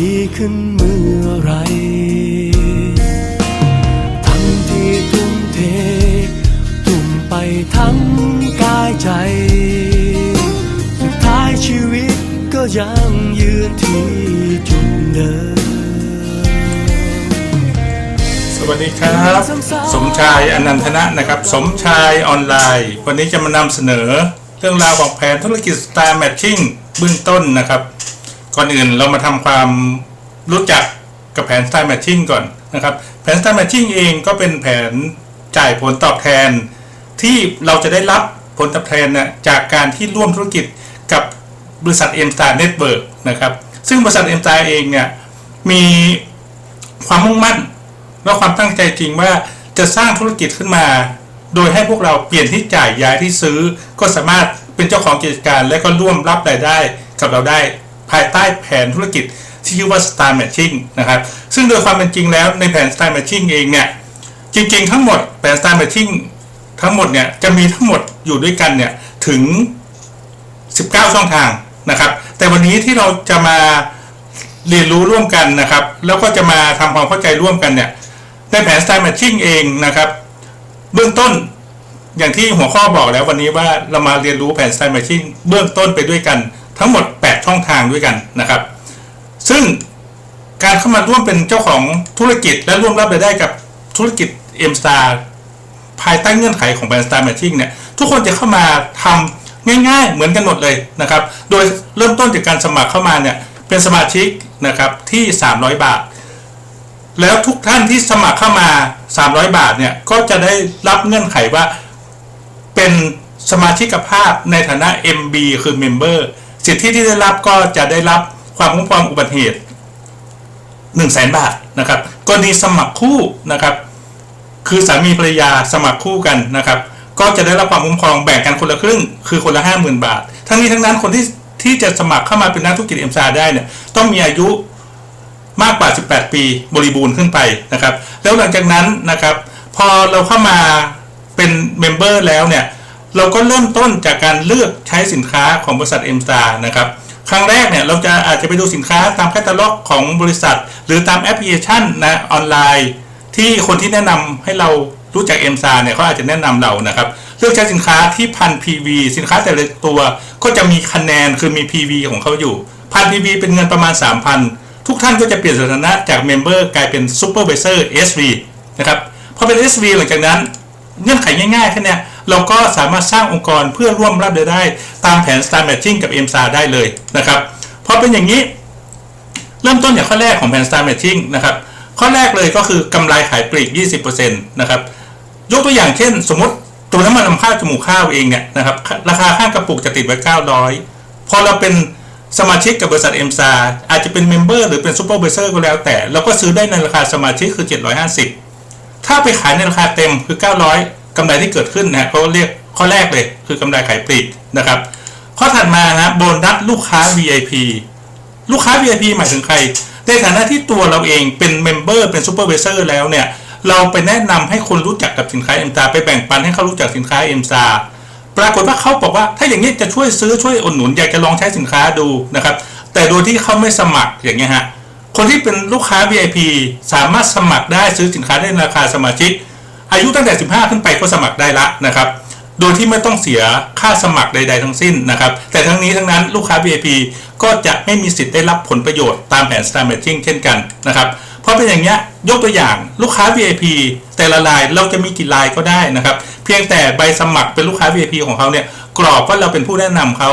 ดีขึ้นเมื่อไรทั้งที่ทุ่มเท ทุ่มไปทั้งกายใจ สุดท้ายชีวิตก็ยังยืนที่จุดเดิมสวัสดีครับ สมชายอนันทนะนะครับ สมชายออนไลน์ วันนี้จะมานำเสนอเรื่องราวของแผนธุรกิจ Star Matching เบื้องต้นนะครับ ก่อนอื่นเรามาทำความรู้จักกับแผน Star Matching ก่อนนะครับ แผน Star Matching เองก็เป็นแผนจ่ายผลตอบแทน ที่เราจะได้รับผลตอบแทนนะจากการที่ร่วมธุรกิจกับบริษัท M Star Network นะครับซึ่งบริษัท M Star เองเนี่ยมีความมุ่งมั่น และความตั้งใจจริงว่าจะสร้างธุรกิจขึ้นมา โดยให้พวกเราเปลี่ยนที่จ่ายย้ายที่ซื้อ ก็สามารถเป็นเจ้าของกิจการและก็ร่วมรับรายได้กับเราได้ ภายใต้แผนธุรกิจที่ชื่อว่า Star Matching นะครับ ซึ่งโดยความเป็นจริงแล้วในแผน Star Matching เองเนี่ย จริงๆ ทั้งหมดแผน Star Matching ทั้งหมดเนี่ยจะมีทั้งหมดอยู่ด้วยกันเนี่ยถึง 19 ช่องทางนะครับ แต่วันนี้ที่เราจะมาเรียนรู้ร่วมกันนะครับ แล้วก็จะมาทำความเข้าใจร่วมกันเนี่ย ในแผน Style Matching เองนะครับ เบื้องต้นอย่างที่หัวข้อบอกแล้ววันนี้ว่าเรามาเรียนรู้แผน Style Matching เบื้องต้นไปด้วยกัน ทั้งหมด 8 ช่องทางด้วยกันนะครับ ซึ่งการเข้ามาร่วมเป็นเจ้าของธุรกิจและร่วมรับรายได้กับธุรกิจ M Star ภายใต้เงื่อนไขของแบรนด์ Star Matching เนี่ยทุกคนจะเข้ามาทำง่ายๆ เหมือนกันหมดเลยนะครับ โดยเริ่มต้นจากการสมัครเข้ามาเนี่ยเป็นสมาชิกนะครับที่ 300 บาท แล้วทุกท่านที่สมัครเข้ามา 300 บาทเนี่ยก็จะได้รับเงื่อนไขว่าเป็นสมาชิกภาพในฐานะ MB คือ Member สิทธิที่ได้รับก็จะได้รับความคุ้มครองอุบัติเหตุ1 0 0 0 0แสนบาทนะครับกรณีสมัครคู่นะครับ คือสามีภรรยาสมัครคู่กันนะครับ ก็จะได้รับความคุ้มครองแบ่งกันคนละครึ่ง คือคนละ50,000บาท ทั้งนี้ทั้งนั้นคนที่ที่จะสมัครเข้ามาเป็นนักธุรกิจเอ็มซาได้เนี่ยต้องมีอายุมากกว่า 18 ปีบริบูรณ์ขึ้นไปนะครับ แล้วหลังจากนั้นนะครับ พอเราเข้ามาเป็นเมมเบอร์แล้วเนี่ย เราก็เริ่มต้นจากการเลือกใช้สินค้าของบริษัทเอ็มซานะครับครั้งแรกเนี่ยเราจะอาจจะไปดูสินค้าตามแคตตาล็อกของบริษัท หรือตามแอปพลิเคชันนะออนไลน์ ที่คนที่แนะนำให้เรารู้จักเอ็มซาเนี่ยเขาอาจจะแนะนำเรานะครับเลือกใช้สินค้าที่พัน PV สินค้าแต่ละตัวก็จะมีคะแนนคือมี PV ของเขาอยู่พัน PV เป็นเงินประมาณ 3,000 ทุกท่านก็จะเปลี่ยนสถานะจากเมมเบอร์กลายเป็นซูเปอร์ i วเซอร์ SV นะครับพอเป็น SV หลังจากนั้นเงื่อนไขง่ายๆแค่เนี้ยเราก็สามารถสร้างองค์กรเพื่อร่วมรับรายได้ ตามแผน Star Matching กับ m s a ได้เลยนะครับพอเป็นอย่างนี้ เริ่มต้นจากข้อแรกของแผน Star Matching นะครับข้อแรกเลยก็คือกำไรขายปลีก 20%นะครับยกตัวอย่างเช่น สมมติตัวน้ำมันนำข้าวจมูกข้าวเองเนี่ยนะครับราคาข้างกระปุกจะติดไว้ 900 พอเราเป็นสมาชิกกับบริษัทเอ็มซาอาจจะเป็นเมมเบอร์หรือเป็นซูเปอร์เบเซอร์ก็แล้วแต่ เราก็ซื้อได้ในราคาสมาชิกคือ 750 ถ้าไปขายในราคาเต็มคือ 900 กำไรที่เกิดขึ้นนะเขาเรียกข้อแรกเลย คือกำไรขายปลีกนะครับ ข้อถัดมานะโบนัสลูกค้า VIP ลูกค้า VIP หมายถึงใคร ในฐานะที่ตัวเราเองเป็นเมมเบอร์เป็นซูเปอร์เวเซอร์แล้วเนี่ย เราไปแนะนำให้คนรู้จักกับสินค้าเอ็มซาไปแบ่งปันให้เขารู้จักสินค้าเอ็มซาปรากฏว่าเขาบอกว่าถ้าอย่างนี้จะช่วยซื้อช่วยอุดหนุนอยากจะลองใช้สินค้าดูนะครับ แต่โดยที่เขาไม่สมัครอย่างเงี้ยฮะคนที่เป็นลูกค้า VIP สามารถสมัครได้ซื้อสินค้าได้ราคาสมาชิก อายุตั้งแต่ 15 ขึ้นไปก็สมัครได้ละนะครับ โดยที่ไม่ต้องเสียค่าสมัครใด ๆ ทั้งสิ้นนะครับ แต่ทั้งนี้ทั้งนั้นลูกค้า VIP ก็จะไม่มีสิทธิ์ได้รับผลประโยชน์ตามแผน Star Matching เช่นกันนะครับ เพราะเป็นอย่างเงี้ยยกตัวอย่างลูกค้า VIP แต่ละรายเราจะมีกี่รายก็ได้นะครับ เพียงแต่ใบสมัครเป็นลูกค้า VIP ของเขาเนี่ยกรอบว่าเราเป็นผู้แนะนำเขา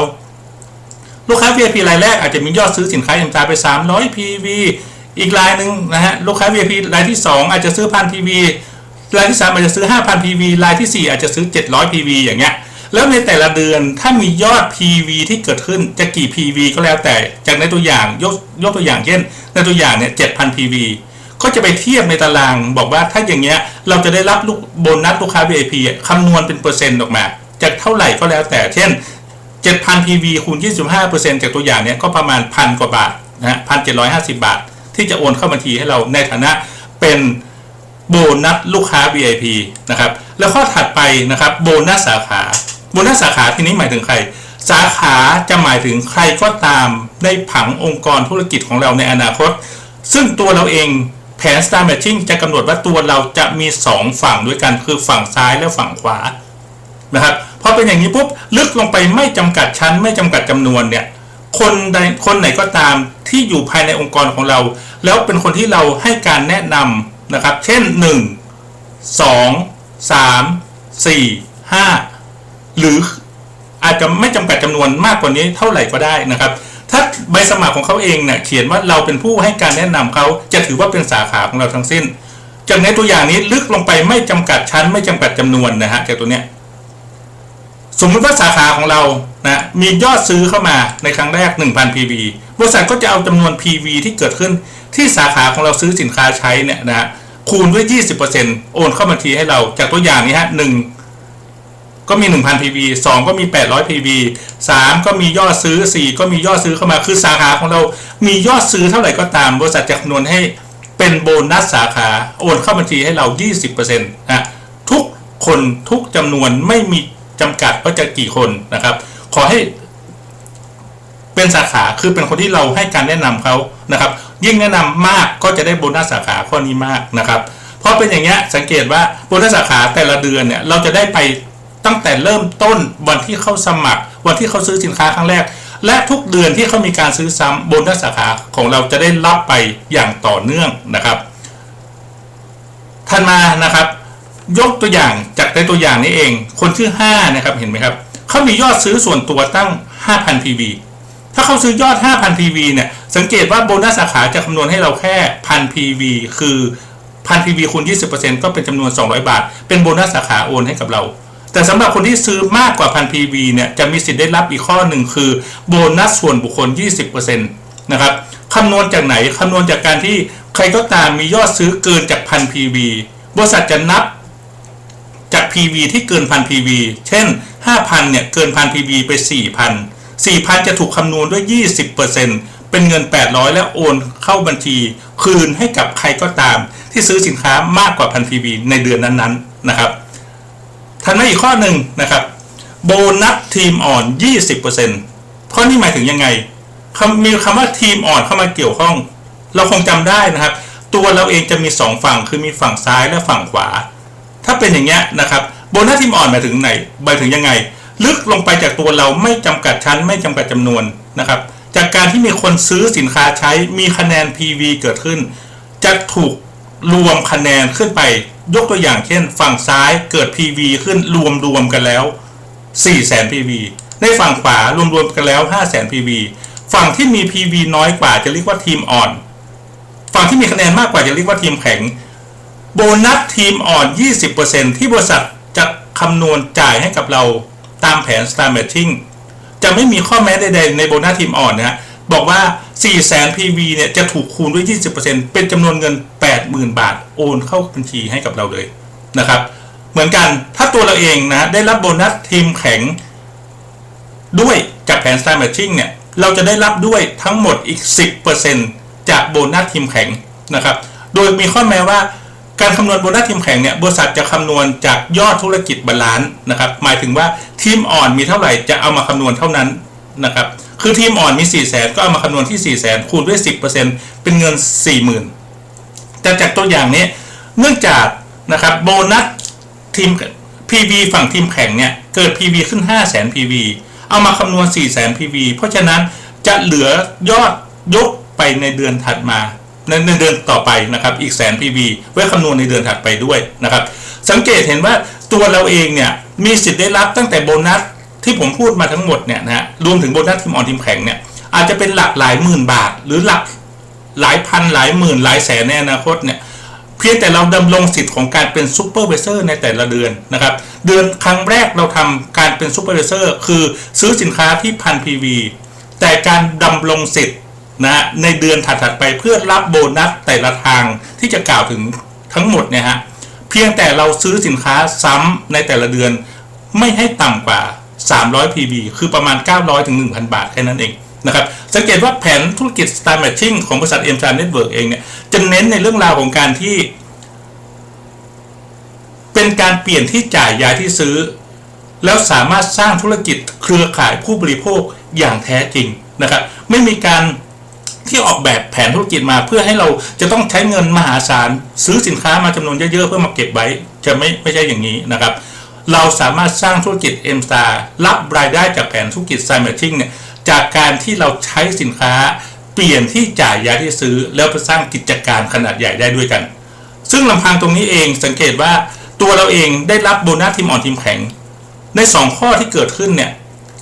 ลูกค้า VIP รายแรกอาจจะมียอดซื้อสินค้าเอ็มจาไป 300 PV อีกรายหนึ่งนะฮะลูกค้า VIP รายที่ 2 อาจจะซื้อพัน PV รายที่3อาจจะซื้อ 5,000 PV รายทีสี่ 4 อาจจะซื้อ 700 PV อย่างเงี้ยแล้วในแต่ละเดือนถ้ามียอด PV ที่เกิดขึ้นจะกี่ PV ก็แล้วแต่จากในตัวอย่างยกยกตัวอย่างเช่นในตัวอย่างเนี่ย7,000 PV ก็จะไปเทียบในตารางบอกว่าถ้าอย่างเงี้ยเราจะได้รับลูกโบนัสลูกค้า VIP คำนวณเป็นเปอร์เซ็นต์ออกมาจากเท่าไหร่ก็แล้วแต่ เช่น 7,000 PV คูณ 25%จากตัวอย่างเนี้ยก็ประมาณพันกว่าบาทนะฮะ1,750บาท ที่จะโอนเข้าบัญชีให้เราในฐานะเป็น โบนัสลูกค้า VIP นะครับ แล้วข้อถัดไปนะครับโบนัสสาขาโบนัสสาขาที่นี้หมายถึงใคร สาขาจะหมายถึงใครก็ตามในผังองค์กรธุรกิจของเราในอนาคต ซึ่งตัวเราเองแผน Star Matching จะกำหนดว่าตัวเราจะมี 2 ฝั่งด้วยกันคือฝั่งซ้ายและฝั่งขวานะครับพอเป็นอย่างนี้ปุ๊บลึกลงไปไม่จำกัดชั้น ไม่จำกัดจำนวนเนี่ยคนใดคนไหนก็ตามที่อยู่ภายในองค์กรของเรา แล้วเป็นคนที่เราให้การแนะนำ นะครับ เช่น 1 2 3 4 5 หรืออาจจะไม่จำกัดจำนวนมากกว่านี้เท่าไหร่ก็ได้นะครับ ถ้าใบสมัครของเขาเองเนี่ยเขียนว่าเราเป็นผู้ให้การแนะนำเขาจะถือว่าเป็นสาขาของเราทั้งสิ้น จากในตัวอย่างนี้ลึกลงไปไม่จำกัดชั้น ไม่จำกัดจำนวนนะฮะจากตัวเนี้ยสมมติว่าสาขาของเรานะมียอดซื้อเข้ามาในครั้งแรก 1,000 PV บริษัทก็จะเอาจำนวน PV ที่เกิดขึ้น ที่สาขาของเราซื้อสินค้าใช้เนี่ยนะคูณด้วย 20%โอนเข้าบัญชีให้เราจากตัวอย่างนี้ฮะหนึ่งก็มี 1,000 PV 2 ก็มี 800 PV 3 ก็มียอดซื้อ 4 ก็มียอดซื้อเข้ามา คือสาขาของเรา มียอดซื้อเท่าไหร่ก็ตาม บริษัทจะคำนวณให้เป็นโบนัสสาขา โอนเข้าบัญชีให้เรา 20%นะทุกคนทุกจำนวนไม่มีจำกัดว่าจะกี่คนนะครับ ขอให้เป็นสาขา คือเป็นคนที่เราให้การแนะนำเขานะครับ ยิ่งแนะนำมากก็จะได้โบนัสสาขาข้อนี้มากนะครับ เพราะเป็นอย่างเงี้ยสังเกตว่าโบนัสสาขาแต่ละเดือนเนี่ยเราจะได้ไปตั้งแต่เริ่มต้นวันที่เขาสมัคร วันที่เขาซื้อสินค้าครั้งแรก และทุกเดือนที่เขามีการซื้อซ้ำโบนัสสาขาของเราจะได้รับไปอย่างต่อเนื่องนะครับถัดมานะครับ ยกตัวอย่างจากในตัวอย่างนี้เอง คนชื่อ5นะครับเห็นไหมครับเขามียอดซื้อส่วนตัวตั้ง 5,000 PV ถ้าเขาซื้อยอด 5,000 PV เนี่ย สังเกตว่าโบนัสสาขาจะคำนวณให้เราแค่1,000 PV คือ1,000 PV คูณ 20%ก็เป็นจำนวน 200 บาท เป็นโบนัสสาขาโอนให้กับเรา แต่สำหรับคนที่ซื้อมากกว่า1,000 PV เนี่ยจะมีสิทธิ์ได้รับอีกข้อหนึ่งคือโบนัสส่วนบุคคล 20%นะครับคำนวณจากไหนคำนวณจากการที่ใครก็ตามมียอดซื้อเกินจาก1,000 PV บริษัทจะนับจาก PV ที่เกินพัน PV เช่น 5,000 เนี่ย เกินพัน PV ไป 4,000 4,000 จะถูกคำนวณด้วย 20%เป็นเงิน 800 และโอนเข้าบัญชี คืนให้กับใครก็ตาม ที่ซื้อสินค้ามากกว่าพัน PV ในเดือนนั้นๆนะครับถัดมอีกข้อหนึ่งนะครับ โบนัสทีมอ่อน 20%ข้อนี้หมายถึงยังไง มีคำว่าทีมอ่อนเข้ามาเกี่ยวข้อง เราคงจำได้นะครับ ตัวเราเองจะมีสองฝั่งคือมีฝั่งซ้ายและฝั่งขวา ถ้าเป็นอย่างเงี้ยนะครับโบนัสทีมอ่อนหมายถึงไหนหมายถึงยังไง ลึกลงไปจากตัวเราไม่จำกัดชั้น ไม่จำกัดจำนวนนะครับ จากการที่มีคนซื้อสินค้าใช้มีคะแนน PV เกิดขึ้น จะถูกรวมคะแนนขึ้นไป ยกตัวอย่างเช่น ฝั่งซ้ายเกิด PV ขึ้นรวมรวมกันแล้ว 4 0 0 0 0 PV ในฝั่งขวารวมรวมกันแล้ว 5 0 0 0 0 PV ฝั่งที่มี PV น้อยกว่าจะเรียกว่าทีมอ่อน ฝั่งที่มีคะแนนมากกว่าจะเรียกว่าทีมแข็ง โบนัสทีมอ่อน 20%ที่บริษัทจะคำนวณจ่ายให้กับเรา ตามแผน Star Matching จะไม่มีข้อแม้ใดๆในโบนัสทีมอ่อนนะฮะบอกว่า400,000 PV เนี่ยจะถูกคูณด้วย 20%เป็นจำนวนเงิน 80,000 บาทโอนเข้าบัญชีให้กับเราเลยนะครับ เหมือนกันถ้าตัวเราเองนะ ได้รับโบนัสทีมแข็งด้วยจากแผน Star Matching เนี่ย เราจะได้รับด้วยทั้งหมดอีก 10%จากโบนัสทีมแข็งนะครับ โดยมีข้อแม้ว่า การคำนวณโบนัสทีมแข็งเนี่ยบริษัทจะคำนวณจากยอดธุรกิจบาลานซ์นะครับหมายถึงว่าทีมอ่อนมีเท่าไหร่จะเอามาคำนวณเท่านั้นนะครับคือทีมอ่อนมี 4 0 0 0 0 0ก็เอามาคำนวณที่ 4 0 0 0 0 0คูณด้วย 10%เป็นเงิน 40,000 แต่จากตัวอย่างนี้เนื่องจากนะครับโบนัสทีม PV ฝั่งทีมแข่งเนี่ยเกิด PV ขึ้น 5 0 0 0 0 PV เอามาคำนวณ 4 0 0 0 0 0 PV เพราะฉะนั้นจะเหลือยอดยกไปในเดือนถัดมา ในในเดือนต่อไปนะครับอีกแสน PV ไว้คำนวณในเดือนถัดไปด้วยนะครับสังเกตเห็นว่าตัวเราเองเนี่ยมีสิทธิ์ได้รับตั้งแต่โบนัสที่ผมพูดมาทั้งหมดเนี่ยนะฮะรวมถึงโบนัสทีมอ่อนทีมแข่งเนี่ยอาจจะเป็นหลักหลายหมื่นบาท หรือหลักหลายพันหลายหมื่นหลายแสนในอนาคตเนี่ยเพียงแต่เราดำรงสิทธิ์ของการเป็นซูเปอร์เวเซอร์ในแต่ละเดือนนะครับเดือนครั้งแรกเราทำการเป็นซูเปอร์เวเซอร์คือซื้อสินค้าที่พัน PV แต่การดำรงสิทธิ์ นะในเดือนถัดๆไปเพื่อรับโบนัสแต่ละทางที่จะกล่าวถึงทั้งหมดเนี่ยฮะเพียงแต่เราซื้อสินค้าซ้ำในแต่ละเดือนไม่ให้ต่ำกว่า 300 PV คือประมาณ 900ถึง1,000 บาทแค่นั้นเองนะครับสังเกตว่าแผนธุรกิจ Star Matching ของบริษัท m อ็มจา Network เองเนี่ยจะเน้นในเรื่องราวของการที่ เป็นการเปลี่ยนที่จ่ายยายที่ซื้อ แล้วสามารถสร้างธุรกิจเครือข่ายผู้บริโภคอย่างแท้จริงนะครับไม่มีการ ที่ออกแบบแผนธุรกิจมาเพื่อให้เราจะต้องใช้เงินมหาศาลซื้อสินค้ามาจำนวนเยอะๆเพื่อมาเก็บไว้จะไม่ไม่ใช่อย่างนี้นะครับ เราสามารถสร้างธุรกิจ M Star รับรายได้จากแผนธุรกิจ s i m a t c h i n g เนี่ยจากการที่เราใช้สินค้าเปลี่ยนที่จ่ายยาที่ซื้อ แล้วไปสร้างกิจการขนาดใหญ่ได้ด้วยกัน ซึ่งลำพังตรงนี้เองสังเกตว่าตัวเราเองได้รับโบนัสทีมอ่อนทีมแข็ง ใน 2 ข้อที่เกิดขึ้นเนี่ย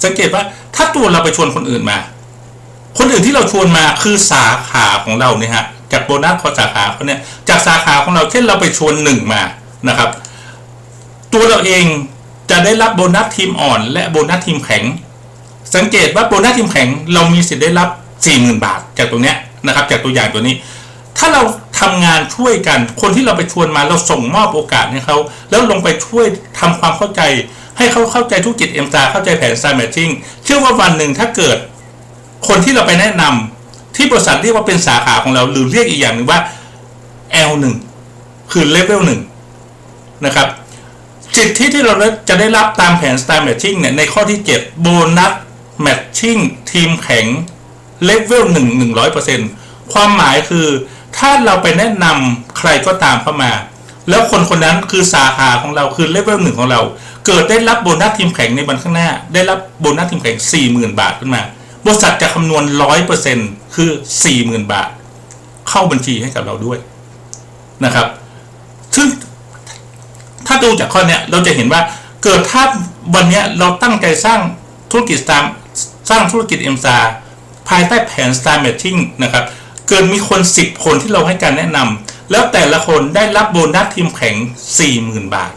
สังเกตว่าถ้าตัวเราไปชวนคนอื่นมา คนอื่นที่เราชวนมาคือสาขาของเราเนี่ยฮะจากโบนัสของสาขาเขาเนี่ยจากสาขาของเราเช่นเราไปชวนหนึ่งมานะครับ ตัวเราเองจะได้รับโบนัสทีมอ่อน และโบนัสทีมแข็ง สังเกตว่าโบนัสทีมแข็งเรามีสิทธิ์ได้รับ 40,000 บาท จากตรงเนี้ยนะครับ จากตัวอย่างตัวนี้ ถ้าเราทำงานช่วยกันคนที่เราไปชวนมาเราส่งมอบโอกาสให้เขาแล้วลงไปช่วยทำความเข้าใจ ให้เขาเข้าใจธุรกิจเอ็มซาเข้าใจแผนซาแมทชิ่งเชื่อว่าวันหนึ่งถ้าเกิด คนที่เราไปแนะนำที่บริษัทเรียกว่าเป็นสาขาของเราหรือเรียกอีกอย่างหนึ่งว่า L1 คือเลเวลหนึ่งนะครับสิทธิที่เราจะได้รับตามแผน Star Matching เนี่ยในข้อที่ 7 โบนัส Matching ทีมแข็งเลเวล1 100%ความหมายคือถ้าเราไปแนะนำใครก็ตามเข้ามา แล้วคนคนนั้นคือสาขาของเราคือเลเวลหนึ่งของเรา เกิดได้รับโบนัสทีมแข็งในวันข้างหน้า ได้รับโบนัสทีมแข็ง 40,000 บาทขึ้นมา บริษัทจะคำนวณ100%คือ40,000บาท เข้าบัญชีให้กับเราด้วยนะครับ ซึ่งถ้าดูจากข้อเนี้ยเราจะเห็นว่าเกิดถ้าวันเนี้ยเราตั้งใจสร้างธุรกิจตามสร้างธุรกิจเอ็มซาภายใต้แผน Star Matching นะครับ เกิดมีคน 10 คนที่เราให้การแนะนำแล้วแต่ละคนได้รับโบนัสทีมแข็ง40,000 บาท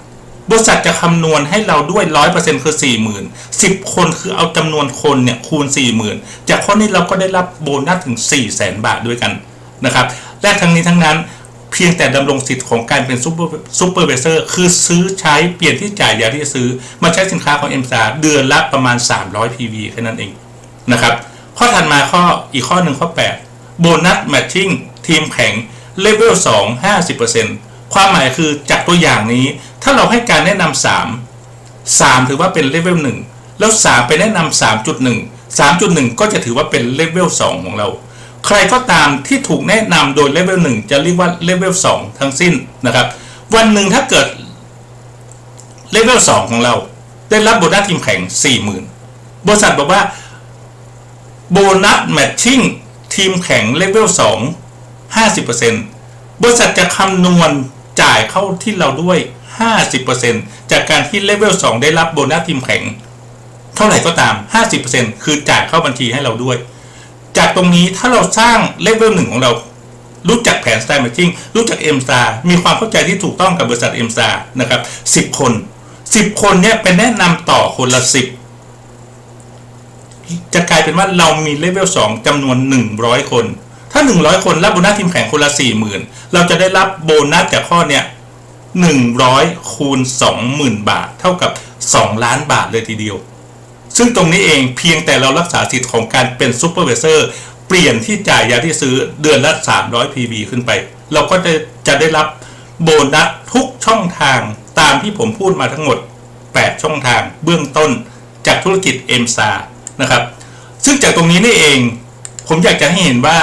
บริษัทจะคำนวณให้เราด้วย 100%คือ 40,000 10 คนคือเอาจำนวนคนเนี่ยคูณ 40,000 จากข้อนี้เราก็ได้รับโบนัสถึง 400,000 บาทด้วยกันนะครับและทั้งนี้ทั้งนั้นเพียงแต่ดำรงสิทธิ์ของการเป็นซูเปอร์ซูเปอร์เวเซอร์คือซื้อใช้เปลี่ยนที่จ่ายยาที่ซื้อ มาใช้สินค้าของ m อ็มซาเดือนละประมาณ 300 PV แค่นั้นเองนะครับข้อถัดมาข้ออีกข้อหนึ่งข้อ 8 โบนัสแมทชิ่งทีมแข็งเลเวล2 50% ความหมายคือจากตัวอย่างนี้ ถ้าเราให้การแนะนำ3 3 ถือว่าเป็นเลเวล1แล้ว 3 ไปแนะนำ3.1 3.1 ก็จะถือว่าเป็นเลเวล2ของเรา ใครก็ตามที่ถูกแนะนำโดยเลเวล1จะเรียกว่าเลเวล2ทั้งสิ้นนะครับ วันหนึ่งถ้าเกิดเลเวล2ของเรา ได้รับโบนัสทีมแข่ง 40,000 บริษัทบอกว่าโบนัสแมทชิ่งทีมแข่งเลเวล2 50%บริษัทจะคำนวณ จ่ายเข้าที่เราด้วย 50%จากการที่เลเวล2ได้รับโบนัสทีมแข่งเท่าไหร่ก็ตาม 50%คือจ่ายเข้าบัญชีให้เราด้วย จากตรงนี้ถ้าเราสร้างเลเวลหนึ่งของเรา รู้จักแผน Star Matching รู้จัก M Star มีความเข้าใจที่ถูกต้องกับบริษัท M Star นะครับ10คน10คนเนี่ยเป็นแนะนำต่อคนละ10จะกลายเป็นว่าเรามีเลเวล2จำนวน100คน ถ้า 100 คนรับโบนัสทีมแข่งคนละ40,000 เราจะได้รับโบนัสจากข้อเนี้ย100 คูณ 20,000 บาท เท่ากับ 2 ล้านบาทเลยทีเดียว ซึ่งตรงนี้เองเพียงแต่เรารักษาสิทธิ์ของการเป็นซูเปอร์เวเซอร์เปลี่ยนที่จ่ายยาที่ซื้อเดือนละ 300 PB ขึ้นไป เราก็จะจะได้รับโบนัสทุกช่องทางตามที่ผมพูดมาทั้งหมด 8 ช่องทางเบื้องต้นจากธุรกิจ m s a นะครับ ซึ่งจากตรงนี้นี่เอง ผมอยากจะให้เห็นว่า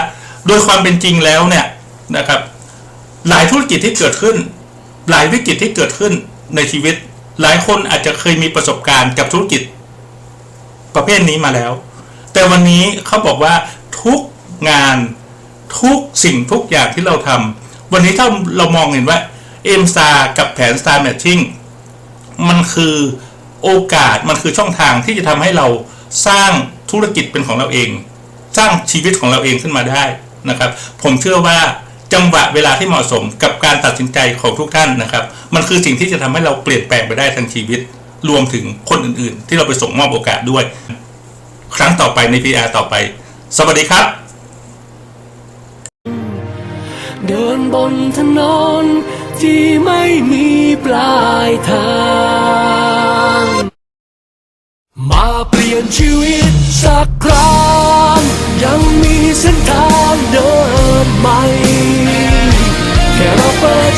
โดยความเป็นจริงแล้วเนี่ยนะครับ หลายธุรกิจที่เกิดขึ้น หลายวิกฤตที่เกิดขึ้นในชีวิต หลายคนอาจจะเคยมีประสบการณ์กับธุรกิจ ประเภทนี้มาแล้ว แต่วันนี้เขาบอกว่าทุกงานทุกสิ่งทุกอย่างที่เราทำวันนี้ถ้าเรามองเห็นว่า m s t a r กับแผน Star Matching มันคือโอกาสมันคือช่องทางที่จะทำให้เราสร้างธุรกิจเป็นของเราเอง สร้างชีวิตของเราเองขึ้นมาได้ นะครับ ผมเชื่อว่าจังหวะเวลาที่เหมาะสมกับการตัดสินใจของทุกท่านนะครับ มันคือสิ่งที่จะทำให้เราเปลี่ยนแปลงไปได้ทั้งชีวิต รวมถึงคนอื่นๆ ที่เราไปส่งมอบโอกาสด้วย ครั้งต่อไปใน PR ต่อไป สวัสดีครับ เดินบนถนนที่ไม่มีปลายทาง มาเปลี่ยนชีวิตสักครั้งยังมีเส้นทางเดินใหม่ แค่เราเปิด